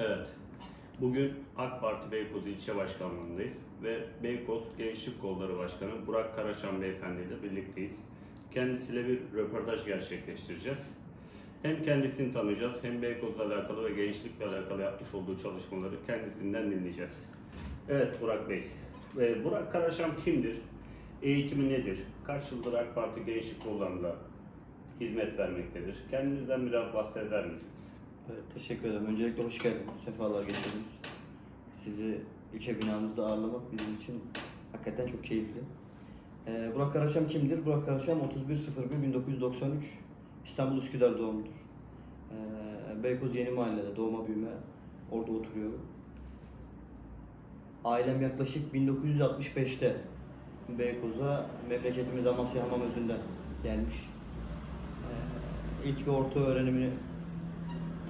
Evet. Bugün AK Parti Beykoz İlçe Başkanlığı'ndayız ve Beykoz Gençlik Kolları Başkanı Burak Karaçan Beyefendi ile birlikteyiz. Kendisiyle bir röportaj gerçekleştireceğiz. Hem kendisini tanıyacağız hem Beykoz'la alakalı ve gençlikle alakalı yapmış olduğu çalışmaları kendisinden dinleyeceğiz. Evet Burak Bey. Ve Burak Karaçan kimdir? Eğitimi nedir? Kaç yıldır AK Parti Gençlik Kolları'nda hizmet vermektedir? Kendinizden biraz bahseder misiniz? Evet, teşekkür ederim. Öncelikle hoş geldiniz. Sefalar getirdiniz. Sizi ilçe binamızda ağırlamak bizim için hakikaten çok keyifli. Ee, Burak Karaşam kimdir? Burak Karaşam 31.01.1993 İstanbul Üsküdar doğumludur. Ee, Beykoz Yeni Mahalle'de doğma büyüme orada oturuyorum. Ailem yaklaşık 1965'te Beykoz'a memleketimiz Amasya Hamamözü'nden gelmiş. Ee, ilk ve orta öğrenimini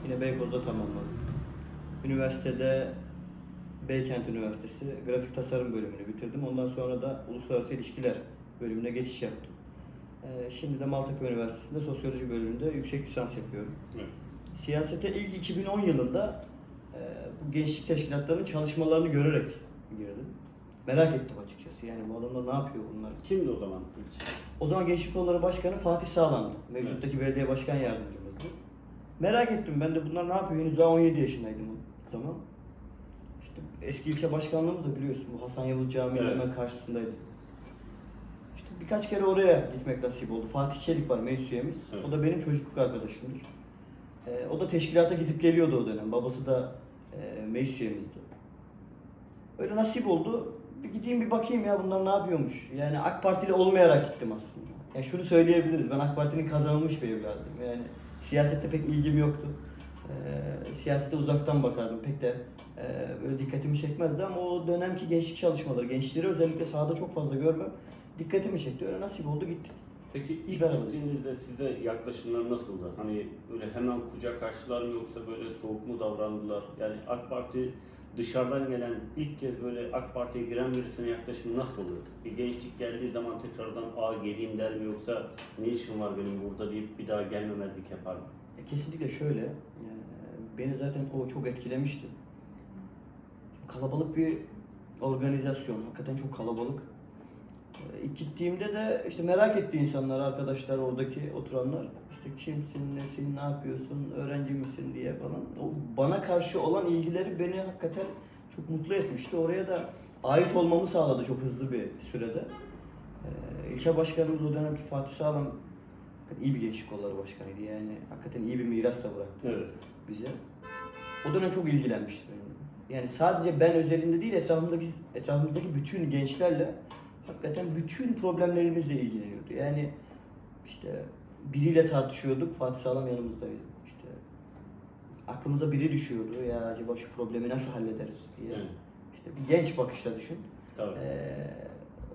Yine Beykoz'da tamamladım. Üniversitede Beykent Üniversitesi grafik tasarım bölümünü bitirdim. Ondan sonra da uluslararası ilişkiler bölümüne geçiş yaptım. Ee, şimdi de Maltepe Üniversitesi'nde sosyoloji bölümünde yüksek lisans yapıyorum. Evet. Siyasete ilk 2010 yılında e, bu gençlik teşkilatlarının çalışmalarını görerek girdim. Merak ettim açıkçası. Yani bu adamlar ne yapıyor bunlar? Kimdi o zaman? O zaman Gençlik Kolları Başkanı Fatih Sağlam'dı. Mevcuttaki belediye başkan yardımcımızdı. Merak ettim ben de bunlar ne yapıyor? Henüz daha 17 yaşındaydım o zaman. İşte eski ilçe başkanlığımız da biliyorsun bu Hasan Yavuz Camii'nin Evet. hemen karşısındaydı. İşte birkaç kere oraya gitmek nasip oldu. Fatih Çelik var meclis üyemiz. Evet. O da benim çocukluk arkadaşımdır. Ee, o da teşkilata gidip geliyordu o dönem. Babası da e, meclis üyemizdi. Öyle nasip oldu. Bir gideyim bir bakayım ya bunlar ne yapıyormuş. Yani AK Partili olmayarak gittim aslında. Yani şunu söyleyebiliriz. Ben AK Parti'nin kazanılmış bir evladıyım. Yani siyasette pek ilgim yoktu. Ee, siyasete uzaktan bakardım. Pek de e, böyle dikkatimi çekmezdi ama o dönemki gençlik çalışmaları, gençleri özellikle sahada çok fazla görmem dikkatimi çekti. Öyle nasip oldu gittik. Peki ilk Beraber. gittiğinizde size yaklaşımlar nasıldı? Hani böyle hemen kucak açtılar mı yoksa böyle soğuk mu davrandılar? Yani AK Parti dışarıdan gelen ilk kez böyle AK Parti'ye giren birisine yaklaşımı nasıl oluyor? Bir gençlik geldiği zaman tekrardan aa geleyim der mi yoksa ne işim var benim burada deyip bir daha gelmemezlik yapar mı? E, Kesinlikle şöyle. e, Beni zaten o çok etkilemişti. Kalabalık bir organizasyon. Hakikaten çok kalabalık. E, gittiğimde de işte merak etti insanlar, arkadaşlar oradaki oturanlar. İşte kimsin, nesin, ne yapıyorsun, öğrenci misin diye falan. O bana karşı olan ilgileri beni hakikaten çok mutlu etmişti. Oraya da ait olmamı sağladı çok hızlı bir sürede. E, İlçe başkanımız o dönemki Fatih Sağlam iyi bir gençlik kolları başkanıydı. Yani hakikaten iyi bir miras da bıraktı Evet. bize. O dönem çok ilgilenmişti benimle. Yani sadece ben özelinde değil etrafımdaki etrafımızdaki bütün gençlerle hakikaten bütün problemlerimizle ilgileniyordu. Yani işte biriyle tartışıyorduk Fatih Sağlam yanımızdaydı. İşte aklımıza biri düşüyordu ya acaba şu problemi nasıl hallederiz diye. Evet. İşte bir genç bakışla düşün. Tabii. Ee,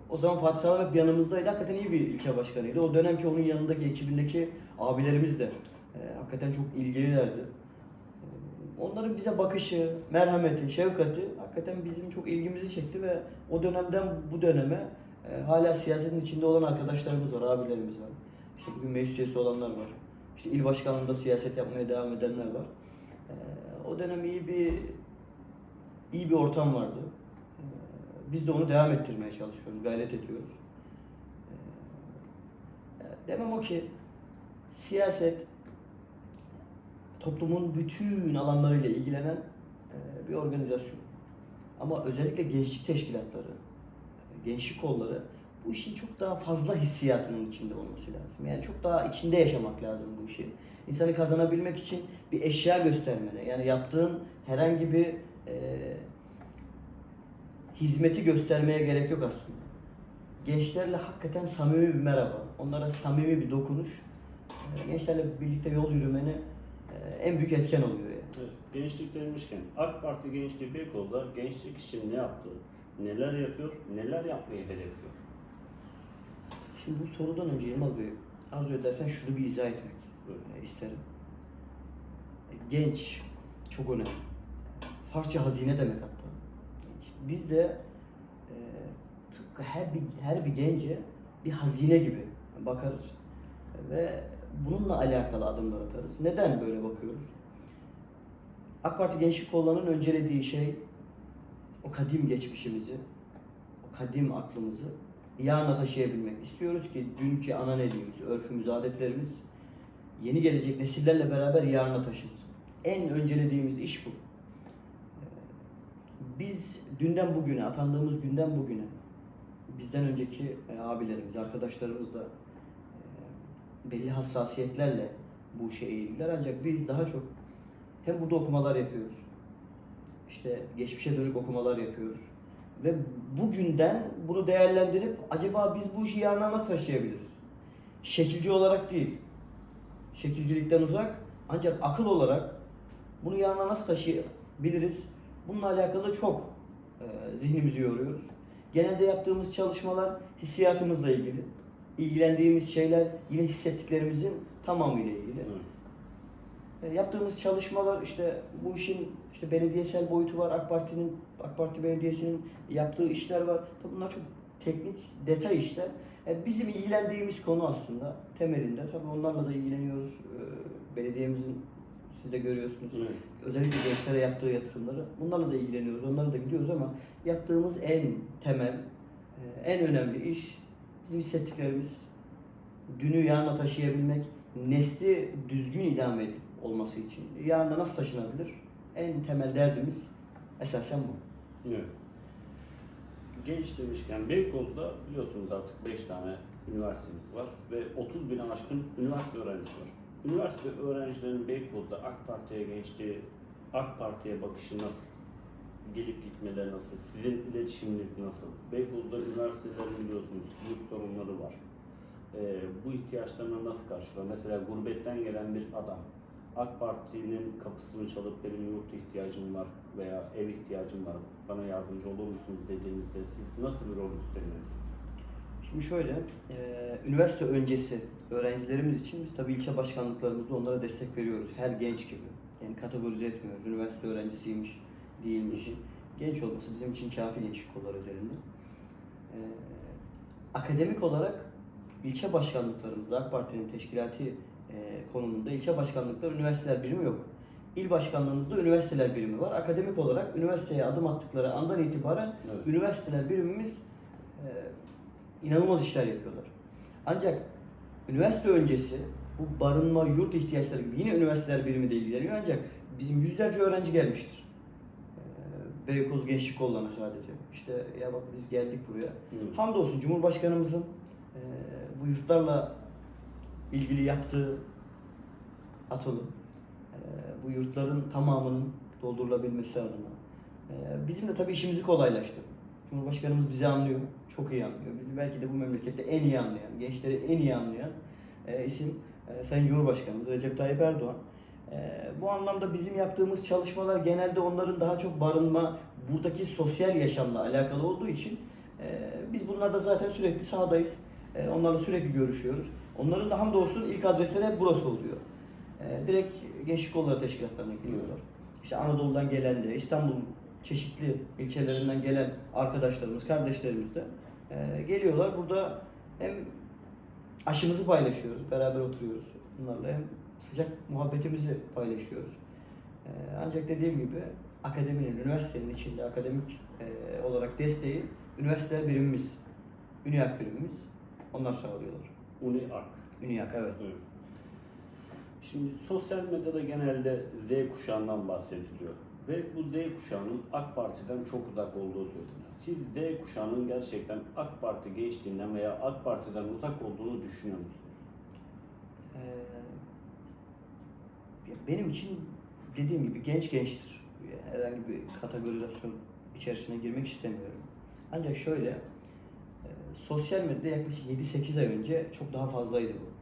o zaman Fatih Sağlam hep yanımızdaydı. Hakikaten iyi bir ilçe başkanıydı. O dönemki onun yanındaki ekibindeki abilerimiz de e, hakikaten çok ilgililerdi. Ee, Onların bize bakışı, merhameti, şefkati hakikaten bizim çok ilgimizi çekti ve o dönemden bu döneme e, hala siyasetin içinde olan arkadaşlarımız var, abilerimiz var. İşte bugün meclis üyesi olanlar var. İşte il başkanlığında siyaset yapmaya devam edenler var. Ee, o dönem iyi bir iyi bir ortam vardı. Ee, Biz de onu devam ettirmeye çalışıyoruz, gayret ediyoruz. Ee, Demem o ki siyaset toplumun bütün alanlarıyla ilgilenen e, bir organizasyon. Ama özellikle gençlik teşkilatları, gençlik kolları bu işin çok daha fazla hissiyatının içinde olması lazım. Yani çok daha içinde yaşamak lazım bu işi. İnsanı kazanabilmek için bir eşya göstermene, yani yaptığın herhangi bir e, hizmeti göstermeye gerek yok aslında. Gençlerle hakikaten samimi bir merhaba, onlara samimi bir dokunuş, e, gençlerle birlikte yol yürümeni e, en büyük etken oluyor yani. Evet, gençlik demişken AK Parti Gençliği Beykozlar gençlik için ne yaptı? Neler yapıyor? Neler yapmayı hedefliyor? Şimdi bu sorudan önce Yılmaz Bey arzu edersen şunu bir izah etmek Buyurun. e, isterim. E, Genç çok önemli. Farsça hazine demek hatta. Biz de e, tıpkı her bir her bir gence bir hazine gibi bakarız ve bununla alakalı adımlar atarız. Neden böyle bakıyoruz? AK Parti Gençlik Kolları'nın öncelediği şey o kadim geçmişimizi, o kadim aklımızı yarına taşıyabilmek. İstiyoruz ki dünkü ananeliğimiz, örfümüz, adetlerimiz yeni gelecek nesillerle beraber yarına taşınsın. En öncelediğimiz iş bu. Ee, Biz dünden bugüne, atandığımız günden bugüne bizden önceki e, abilerimiz, arkadaşlarımız da e, belli hassasiyetlerle bu işe eğildiler. Ancak biz daha çok hem burada okumalar yapıyoruz. İşte geçmişe dönük okumalar yapıyoruz. Ve bugünden bunu değerlendirip acaba biz bu işi yarına nasıl taşıyabiliriz? Şekilci olarak değil. Şekilcilikten uzak ancak akıl olarak bunu yarına nasıl taşıyabiliriz? Bununla alakalı çok e, zihnimizi yoruyoruz. Genelde yaptığımız çalışmalar hissiyatımızla ilgili. İlgilendiğimiz şeyler yine hissettiklerimizin tamamıyla ilgili. Evet. E, Yaptığımız çalışmalar işte bu işin işte belediyesel boyutu var. AK Parti'nin AK Parti Belediyesi'nin yaptığı işler var. Tabii bunlar çok teknik, detay işler. E, Bizim ilgilendiğimiz konu aslında temelinde. Tabii onlarla da ilgileniyoruz. E, Belediyemizin siz de görüyorsunuz. Evet. Özellikle gençlere yaptığı yatırımları. Bunlarla da ilgileniyoruz. Onları da biliyoruz ama yaptığımız en temel, e, en önemli iş bizim hissettiklerimiz. Dünü yarına taşıyabilmek, nesli düzgün idame edip olması için yarına nasıl taşınabilir? En temel derdimiz esasen bu. Genç demişken Beykoz'da biliyorsunuz artık 5 tane üniversitemiz var ve 30 bin aşkın üniversite öğrencisi var. Üniversite öğrencilerinin Beykoz'da AK Parti'ye geçtiği, AK Parti'ye bakışı nasıl? Gelip gitmeleri nasıl? Sizin iletişiminiz nasıl? Beykoz'da üniversitelerin biliyorsunuz yurt sorunları var. Ee, bu ihtiyaçlarına nasıl karşılıyor? Mesela gurbetten gelen bir adam AK Parti'nin kapısını çalıp benim yurt ihtiyacım var veya ev ihtiyacım var bana yardımcı olur musunuz dediğinizde siz nasıl bir rol üstleniyorsunuz? Şimdi şöyle, e, üniversite öncesi öğrencilerimiz için biz tabii ilçe başkanlıklarımızda onlara destek veriyoruz. Her genç gibi. Yani kategorize etmiyoruz. Üniversite öğrencisiymiş, değilmiş. Genç olması bizim için kafi gençlik kolları üzerinde. E, akademik olarak ilçe başkanlıklarımızda AK Parti'nin teşkilati konumunda ilçe başkanlıkları üniversiteler birimi yok. İl başkanlığımızda üniversiteler birimi var. Akademik olarak üniversiteye adım attıkları andan itibaren Evet. üniversiteler birimimiz e, inanılmaz işler yapıyorlar. Ancak üniversite öncesi bu barınma, yurt ihtiyaçları gibi yine üniversiteler birimi de ilgileniyor ancak bizim yüzlerce öğrenci gelmiştir. E, Beykoz Gençlik Kolları'na sadece. İşte ya bak biz geldik buraya. Evet. Hamdolsun Cumhurbaşkanımızın e, bu yurtlarla ilgili yaptığı atılım, e, bu yurtların tamamının doldurulabilmesi adına. E, bizim de tabii işimizi kolaylaştırdı. Cumhurbaşkanımız bizi anlıyor, çok iyi anlıyor. Bizi belki de bu memlekette en iyi anlayan, gençleri en iyi anlayan e, isim e, Sayın Cumhurbaşkanımız Recep Tayyip Erdoğan. E, bu anlamda bizim yaptığımız çalışmalar genelde onların daha çok barınma, buradaki sosyal yaşamla alakalı olduğu için biz bunlarda zaten sürekli sahadayız. Onlarla sürekli görüşüyoruz. Onların da hamdolsun ilk adresleri burası oluyor. E, direkt Gençlik Kolları Teşkilatlarına giriyorlar. İşte Anadolu'dan gelen de, İstanbul çeşitli ilçelerinden gelen arkadaşlarımız, kardeşlerimiz de e, geliyorlar. Burada hem aşımızı paylaşıyoruz, beraber oturuyoruz bunlarla hem sıcak muhabbetimizi paylaşıyoruz. E, ancak dediğim gibi akademinin, üniversitenin içinde akademik e, olarak desteği üniversiteler birimimiz, üniyak birimimiz onlar sağlıyorlar. UNİAK. Üniyak evet. Evet. Şimdi sosyal medyada genelde Z kuşağından bahsediliyor. Ve bu Z kuşağının AK Parti'den çok uzak olduğu söyleniyor. Siz Z kuşağının gerçekten AK Parti gençliğinden veya AK Parti'den uzak olduğunu düşünüyor musunuz? Ee, benim için dediğim gibi genç gençtir. Herhangi bir kategorizasyon içerisine girmek istemiyorum. Ancak şöyle, sosyal medyada yaklaşık 7-8 ay önce çok daha fazlaydı bu.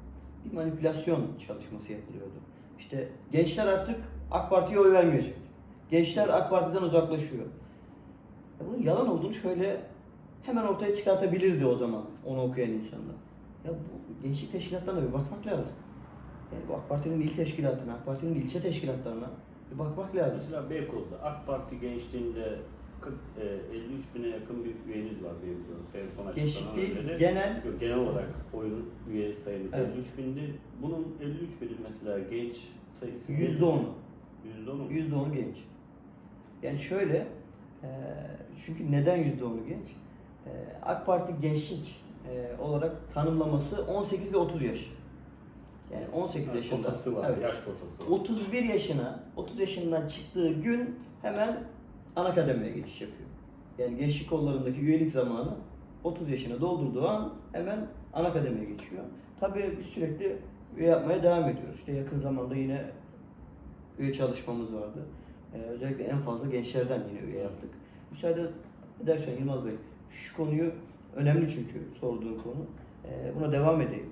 Bir manipülasyon çalışması yapılıyordu. İşte gençler artık AK Parti'ye oy vermeyecek. Gençler AK Parti'den uzaklaşıyor. Ya bunun yalan olduğunu şöyle hemen ortaya çıkartabilirdi o zaman onu okuyan insanlar. Ya bu gençlik teşkilatlarına bir bakmak lazım. Yani bu AK Parti'nin il teşkilatına, AK Parti'nin ilçe teşkilatlarına bir bakmak lazım. Mesela Beykoz'da AK Parti gençliğinde 40, e, 53 bine yakın bir üyeniz var diye biliyoruz. En son açıklanan değil, öyle de- genel Yok, genel olarak oyun üye sayımız Evet. 53 bindi. Bunun 53 binin mesela genç sayısı yüzde onu. Yüzde onu mu? %10'u genç. Yani şöyle, e, çünkü neden %10'u genç? E, AK Parti gençlik e, olarak tanımlaması 18 ve 30 yaş. Yani 18 Ha, yaşında. Kotası var, Evet. yaş kotası var. 31 yaşına, 30 yaşından çıktığı gün hemen ana kademeye geçiş yapıyor. Yani gençlik kollarındaki üyelik zamanı 30 yaşına doldurduğu an hemen ana kademeye geçiyor. Tabii biz sürekli üye yapmaya devam ediyoruz. İşte yakın zamanda yine üye çalışmamız vardı. Ee, özellikle en fazla gençlerden yine üye yaptık. Müsaade edersen Yılmaz Bey, şu konuyu önemli çünkü sorduğun konu. Ee, buna devam edeyim.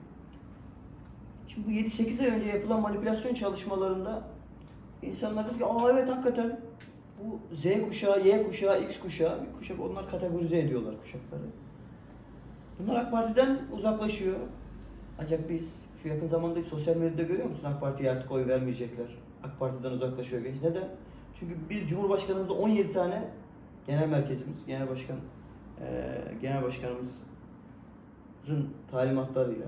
Şimdi bu 7-8 ay önce yapılan manipülasyon çalışmalarında insanlar dedi ki aa evet hakikaten bu Z kuşağı, Y kuşağı, X kuşağı, bir kuşak onlar kategorize ediyorlar kuşakları. Bunlar AK Parti'den uzaklaşıyor. Ancak biz şu yakın zamanda sosyal medyada görüyor musun AK Parti'ye artık oy vermeyecekler. AK Parti'den uzaklaşıyor genç. Neden? Çünkü biz Cumhurbaşkanımızda 17 tane genel merkezimiz, genel başkan, eee genel başkanımızın talimatlarıyla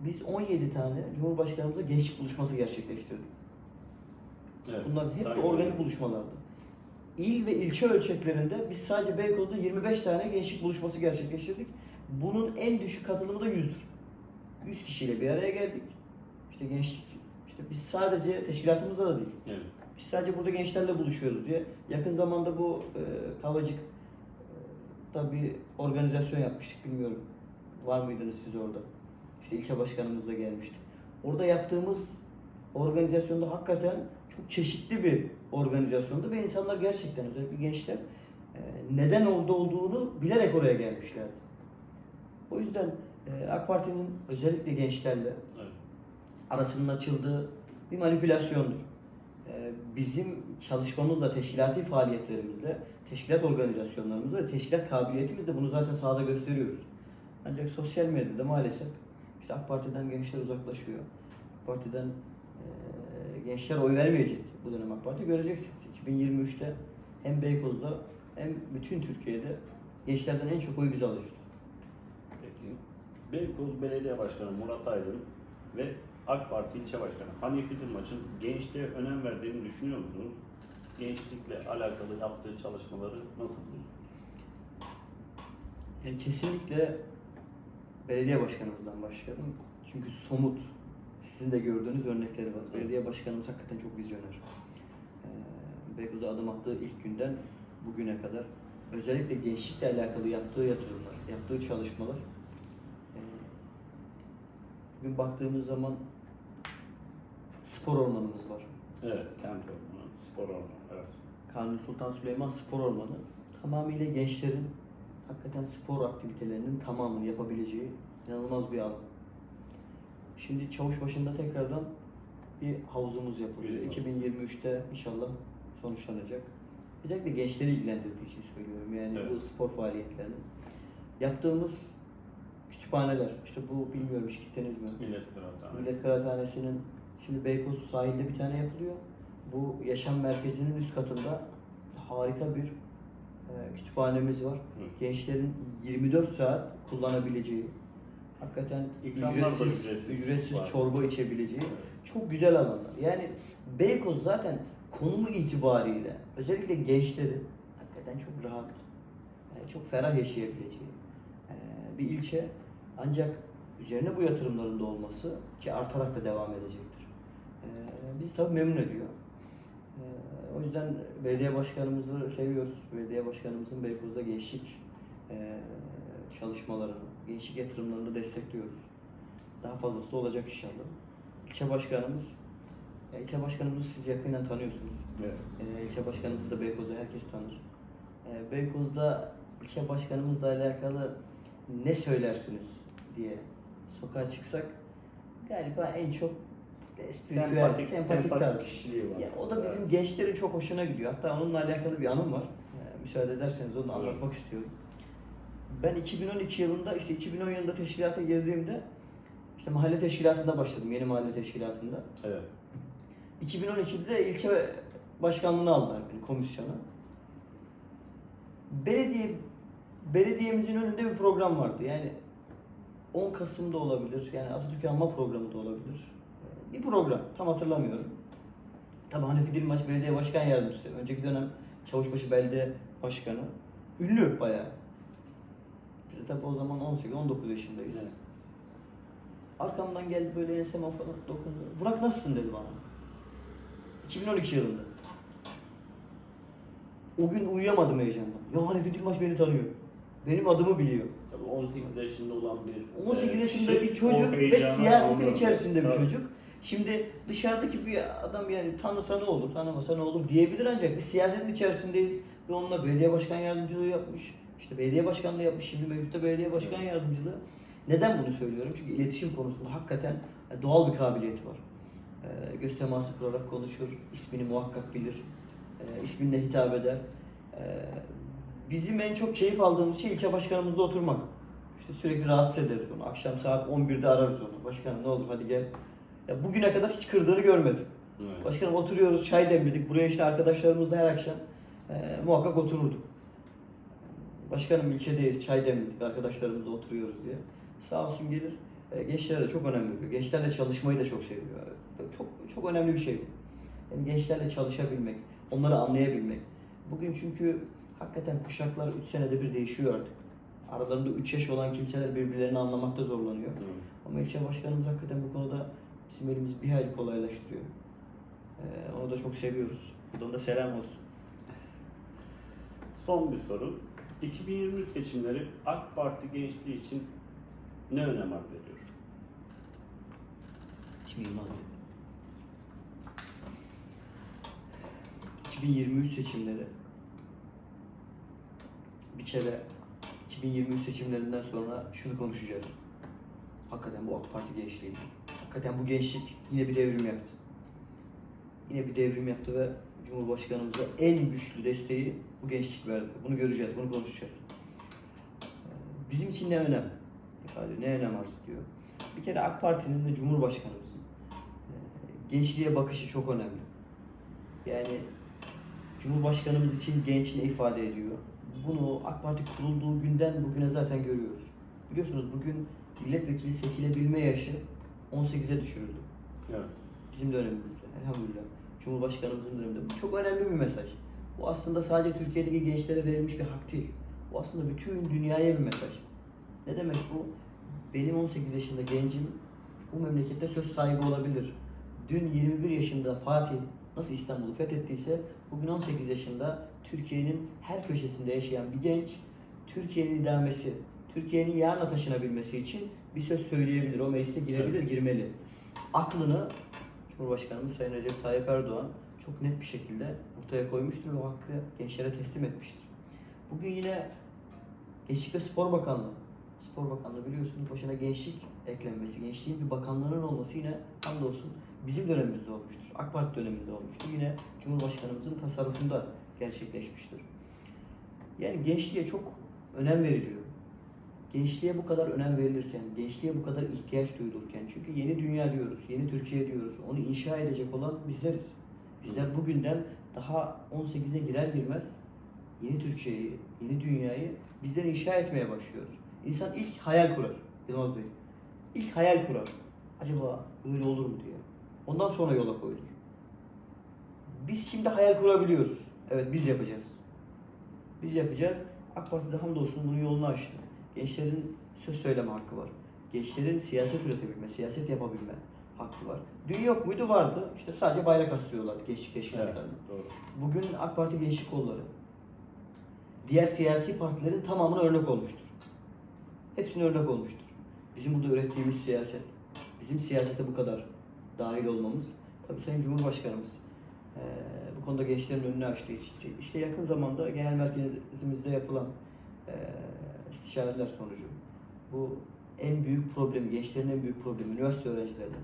biz 17 tane Cumhurbaşkanımızla gençlik buluşması gerçekleştirdik. Evet. Bunların hepsi organik buluşmalardı. İl ve ilçe ölçeklerinde biz sadece Beykoz'da 25 tane gençlik buluşması gerçekleştirdik. Bunun en düşük katılımı da 100'dür. 100 kişiyle bir araya geldik. İşte gençlik, işte biz sadece teşkilatımızda da değil. Evet. Biz sadece burada gençlerle buluşuyoruz diye. Yakın zamanda bu e, Kavacık da bir organizasyon yapmıştık bilmiyorum. Var mıydınız siz orada? İşte ilçe başkanımız da gelmişti. Orada yaptığımız organizasyonda hakikaten çok çeşitli bir organizasyondu ve insanlar gerçekten özellikle gençler e, neden oldu olduğunu bilerek oraya gelmişlerdi. O yüzden e, AK Parti'nin özellikle gençlerle Evet. arasının açıldığı bir manipülasyondur. Ee, Bizim çalışmamızla, teşkilati faaliyetlerimizle, teşkilat organizasyonlarımızla ve teşkilat kabiliyetimizle bunu zaten sahada gösteriyoruz. Ancak sosyal medyada maalesef işte AK Parti'den gençler uzaklaşıyor. AK Parti'den e, gençler oy vermeyecek bu dönem AK Parti göreceksiniz. 2023'te hem Beykoz'da hem bütün Türkiye'de gençlerden en çok oy biz alacağız. Peki. Beykoz Belediye Başkanı Murat Aydın ve AK Parti İlçe Başkanı Hanifi Dilmaç'ın gençliğe önem verdiğini düşünüyor musunuz? Gençlikle alakalı yaptığı çalışmaları nasıl buluyorsunuz? Yani kesinlikle belediye başkanımızdan başlayalım. Çünkü somut, sizin de gördüğünüz örnekleri var. Belediye başkanımız hakikaten çok vizyoner. Ee, Beykoz'a adım attığı ilk günden bugüne kadar özellikle gençlikle alakalı yaptığı yatırımlar, yaptığı çalışmalar ee, bugün baktığımız zaman spor ormanımız var. Evet, kent ormanı, spor ormanı, evet. Kanuni Sultan Süleyman Spor Ormanı tamamıyla gençlerin hakikaten spor aktivitelerinin tamamını yapabileceği inanılmaz bir alan. Şimdi Çavuşbaşı'nda tekrardan bir havuzumuz yapılıyor. Bir- 2023'te inşallah sonuçlanacak. Özellikle gençleri ilgilendirdiği için söylüyorum yani Evet. bu spor faaliyetlerini. Yaptığımız kütüphaneler, işte bu bilmiyorum hiç gittiniz mi? Millet Kıraathanesi. Millet Kıraathanesi'nin şimdi Beykoz sahilde bir tane yapılıyor. Bu yaşam merkezinin üst katında harika bir e, kütüphanemiz var. Hı. Gençlerin 24 saat kullanabileceği, hakikaten İkramlar da ücretsiz, ücretsiz ücretsiz var. çorba içebileceği çok güzel alanlar. Yani Beykoz zaten konumu itibariyle özellikle gençlerin hakikaten çok rahat, yani çok ferah yaşayabileceği bir ilçe. Ancak üzerine bu yatırımların da olması ki artarak da devam edecektir. E, bizi tabii memnun ediyor. O yüzden belediye başkanımızı seviyoruz. Belediye başkanımızın Beykoz'da gençlik e, çalışmalarını, gençlik yatırımlarını destekliyoruz. Daha fazlası da olacak inşallah. İlçe başkanımız, ilçe başkanımızı siz yakından tanıyorsunuz. Evet. Ee, ilçe başkanımızı da Beykoz'da herkes tanır. Ee, Beykoz'da ilçe başkanımızla alakalı ne söylersiniz diye sokağa çıksak galiba en çok Sempatik, sempatik, sempatik, tarz. kişiliği var. Ya, o da bizim Evet. gençlerin çok hoşuna gidiyor. Hatta onunla alakalı bir anım var. Ee, müsaade ederseniz onu anlatmak istiyorum. Ben 2012 yılında, işte 2010 yılında teşkilata girdiğimde işte mahalle teşkilatında başladım, yeni mahalle teşkilatında. Evet. 2012'de de ilçe başkanlığını aldılar beni komisyona. Belediye belediyemizin önünde bir program vardı. Yani 10 Kasım'da olabilir. Yani Atatürk Anma programı da olabilir. Bir program. Tam hatırlamıyorum. Tabii Hanefi Dilmaç Belediye Başkan Yardımcısı. Önceki dönem Çavuşbaşı Belediye Başkanı. Ünlü bayağı. Tabii o zaman 18-19 yaşındayız. Evet. Arkamdan geldi böyle enseme falan dokundu. Burak nasılsın dedi bana. 2012 yılında. O gün uyuyamadım heyecandan. Ya Hanefi Dilmaç beni tanıyor. Benim adımı biliyor. Tabii 18 yaşında olan bir 18 e, yaşında kişi bir çocuk ve siyasetin içerisinde bir Tabii. çocuk. Şimdi dışarıdaki bir adam yani tanısa ne olur, tanımasa ne olur diyebilir ancak biz siyasetin içerisindeyiz ve onunla belediye başkan yardımcılığı yapmış. İşte belediye başkanlığı yapmış, şimdi mevcutta belediye başkan yardımcılığı. Neden bunu söylüyorum? Çünkü iletişim konusunda hakikaten doğal bir kabiliyeti var. Ee, göz teması kurarak konuşur, ismini muhakkak bilir, e, isminle hitap eder. Ee, bizim en çok keyif aldığımız şey ilçe başkanımızla oturmak. İşte sürekli rahatsız ederiz onu. Akşam saat 11'de ararız onu. Başkanım ne olur hadi gel. Ya bugüne kadar hiç kırdığını görmedim. Evet. Başkanım oturuyoruz, çay demledik. Buraya işte arkadaşlarımızla her akşam e, muhakkak otururduk. Başkanım ilçedeyiz, çay demledik, arkadaşlarımızla oturuyoruz diye. Sağ olsun gelir. E, gençlere de çok önem veriyor. Gençlerle çalışmayı da çok seviyor. Çok çok önemli bir şey bu. Yani gençlerle çalışabilmek, onları anlayabilmek. Bugün çünkü hakikaten kuşaklar 3 senede bir değişiyor artık. Aralarında 3 yaş olan kimseler birbirlerini anlamakta zorlanıyor. Evet. Ama ilçe başkanımız hakikaten bu konuda bizim elimiz bir hayli kolaylaştırıyor. Ee, onu da çok seviyoruz. Buradan da selam olsun. Son bir soru. 2023 seçimleri AK Parti gençliği için ne önem arz ediyor? Kim Yılmaz Bey. 2023 seçimleri bir kere 2023 seçimlerinden sonra şunu konuşacağız. Hakikaten bu AK Parti gençliği. Hakikaten bu gençlik yine bir devrim yaptı. Yine bir devrim yaptı ve Cumhurbaşkanımıza en güçlü desteği bu gençlik verdi. Bunu göreceğiz, bunu konuşacağız. Ee, Bizim için ne önem? ifade, ne önem arz ediyor? Bir kere AK Parti'nin ve Cumhurbaşkanımızın e, gençliğe bakışı çok önemli. Yani Cumhurbaşkanımız için genç ne ifade ediyor? Bunu AK Parti kurulduğu günden bugüne zaten görüyoruz. Biliyorsunuz bugün milletvekili seçilebilme yaşı 18'e düşürüldü. Evet. Bizim dönemimizde elhamdülillah. Cumhurbaşkanımızın döneminde. Bu çok önemli bir mesaj. Bu aslında sadece Türkiye'deki gençlere verilmiş bir hak değil. Bu aslında bütün dünyaya bir mesaj. Ne demek bu? Benim 18 yaşında gencim bu memlekette söz sahibi olabilir. Dün 21 yaşında Fatih nasıl İstanbul'u fethettiyse bugün 18 yaşında Türkiye'nin her köşesinde yaşayan bir genç Türkiye'nin idamesi, Türkiye'nin yarına taşınabilmesi için bir söz söyleyebilir. O meclise girebilir, girmeli. Aklını Cumhurbaşkanımız Sayın Recep Tayyip Erdoğan çok net bir şekilde ortaya koymuştur ve o hakkı gençlere teslim etmiştir. Bugün yine Gençlik ve Spor Bakanlığı, Spor Bakanlığı biliyorsunuz başına gençlik eklenmesi, gençliğin bir bakanlığının olması yine hamdolsun bizim dönemimizde olmuştur. AK Parti döneminde olmuştur. Yine Cumhurbaşkanımızın tasarrufunda gerçekleşmiştir. Yani gençliğe çok önem veriliyor. Gençliğe bu kadar önem verilirken, gençliğe bu kadar ihtiyaç duyulurken, çünkü yeni dünya diyoruz, yeni Türkiye diyoruz, onu inşa edecek olan bizleriz. Bizler bugünden daha 18'e girer girmez yeni Türkiye'yi, yeni dünyayı bizler inşa etmeye başlıyoruz. İnsan ilk hayal kurar, Yılmaz Bey. İlk hayal kurar. Acaba öyle olur mu diye. Ondan sonra yola koyulur. Biz şimdi hayal kurabiliyoruz. Evet biz yapacağız. Biz yapacağız. AK Parti'de hamdolsun bunun yolunu açtı. Gençlerin söz söyleme hakkı var. Gençlerin siyaset üretebilme, siyaset yapabilme hakkı var. Dün yok muydu? Vardı. İşte sadece bayrak astırıyorlardı gençlik Evet. teşkilatlarında. Doğru. Bugün AK Parti gençlik kolları diğer siyasi partilerin tamamına örnek olmuştur. Hepsine örnek olmuştur. Bizim burada ürettiğimiz siyaset, bizim siyasete bu kadar dahil olmamız, tabii Sayın Cumhurbaşkanımız eee, bu konuda gençlerin önünü açtığı için, işte yakın zamanda genel merkezimizde yapılan eee istişareler sonucu bu en büyük problemi, gençlerin en büyük problemi, üniversite öğrencilerinin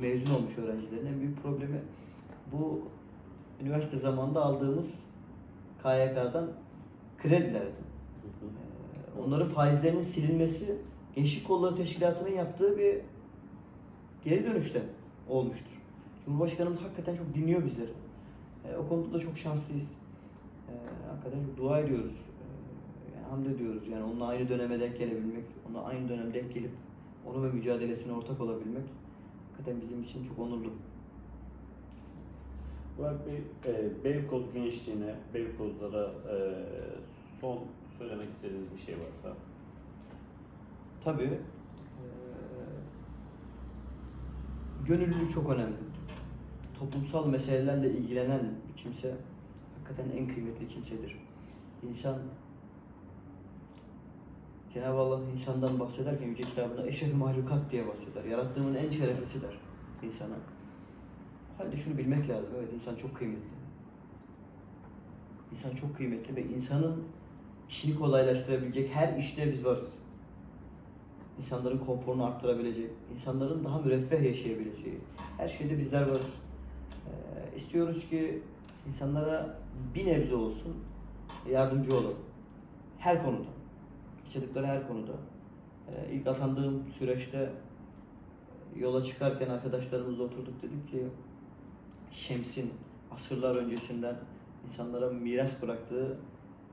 mezun olmuş öğrencilerin en büyük problemi bu üniversite zamanında aldığımız KYK'dan kredilerdi. Ee, Onların faizlerinin silinmesi Gençlik Kolları Teşkilatı'nın yaptığı bir geri dönüşte olmuştur. Cumhurbaşkanımız hakikaten çok dinliyor bizleri. Ee, o konuda da çok şanslıyız. Ee, hakikaten çok dua ediyoruz. Yani hamd ediyoruz. Yani onunla aynı döneme denk gelebilmek, onunla aynı dönem denk gelip onu ve mücadelesine ortak olabilmek hakikaten bizim için çok onurlu. Burak Bey, e, Beykoz gençliğine, Beykozlara e, son söylemek istediğiniz bir şey varsa. Tabii eee, gönüllülük çok önemli. Toplumsal meselelerle ilgilenen bir kimse hakikaten en kıymetli kimsedir. İnsan Cenab-ı Allah insandan bahsederken Yüce Kitabında eşref mahlukat diye bahseder. Yarattığımın en şereflisi der insana. Halde şunu bilmek lazım. Evet insan çok kıymetli. İnsan çok kıymetli ve insanın işini kolaylaştırabilecek her işte biz varız insanların konforunu arttırabilecek, insanların daha müreffeh yaşayabileceği her şeyde bizler varız. Ee, istiyoruz ki insanlara bir nebze olsun yardımcı olalım. Her konuda. Yaşadıkları her konuda. Ee, ilk atandığım süreçte yola çıkarken arkadaşlarımızla oturduk dedik ki Şems'in asırlar öncesinden insanlara miras bıraktığı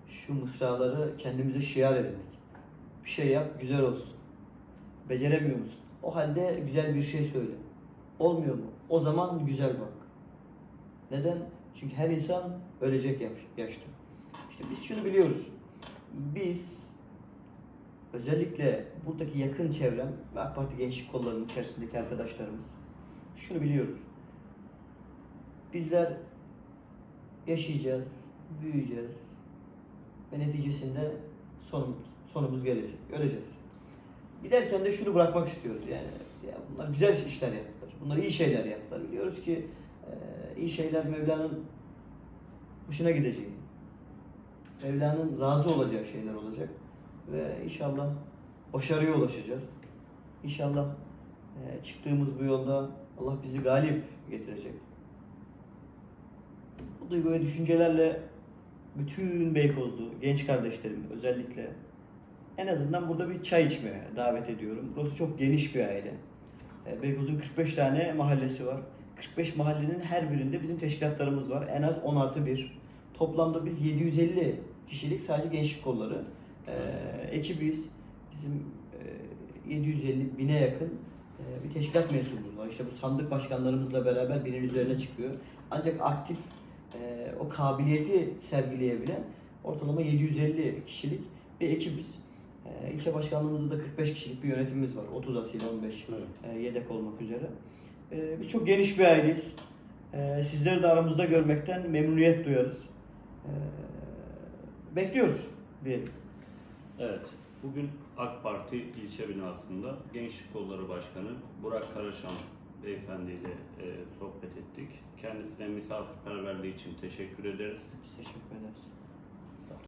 şu mısraları kendimize şiar edelim. Bir şey yap, güzel olsun. Beceremiyor musun? O halde güzel bir şey söyle. Olmuyor mu? O zaman güzel bak. Neden? Çünkü her insan ölecek yaş- yaşta. İşte biz şunu biliyoruz. Biz özellikle buradaki yakın çevrem ve AK Parti gençlik kollarının içerisindeki arkadaşlarımız şunu biliyoruz. Bizler yaşayacağız, büyüyeceğiz ve neticesinde sonumuz, sonumuz gelecek, öleceğiz. Giderken de şunu bırakmak istiyoruz yani. Ya bunlar güzel işler yaptılar. Bunlar iyi şeyler yaptılar. Biliyoruz ki iyi şeyler Mevla'nın hoşuna gideceği. Mevla'nın razı olacağı şeyler olacak. Ve inşallah başarıya ulaşacağız. İnşallah e, çıktığımız bu yolda Allah bizi galip getirecek. Bu duygu ve düşüncelerle bütün Beykozlu genç kardeşlerim özellikle en azından burada bir çay içmeye davet ediyorum. Burası çok geniş bir aile. E, Beykoz'un 45 tane mahallesi var. 45 mahallenin her birinde bizim teşkilatlarımız var. En az 10 artı 1. Toplamda biz 750 kişilik sadece gençlik kolları e, ekibiz. Bizim e, 750 bine yakın e, bir teşkilat mensubumuz var. İşte bu sandık başkanlarımızla beraber binin üzerine çıkıyor. Ancak aktif e, o kabiliyeti sergileyebilen ortalama 750 kişilik bir ekibiz. E, ilçe başkanlığımızda da 45 kişilik bir yönetimimiz var. 30 asil 15 Evet. e, yedek olmak üzere. E, biz çok geniş bir aileyiz. E, sizleri de aramızda görmekten memnuniyet duyarız. E, bekliyoruz diyelim. Evet, bugün AK Parti ilçe binasında Gençlik Kolları Başkanı Burak Karaşan beyefendi ile e, sohbet ettik. Kendisine misafirperverliği için teşekkür ederiz. Biz teşekkür ederiz.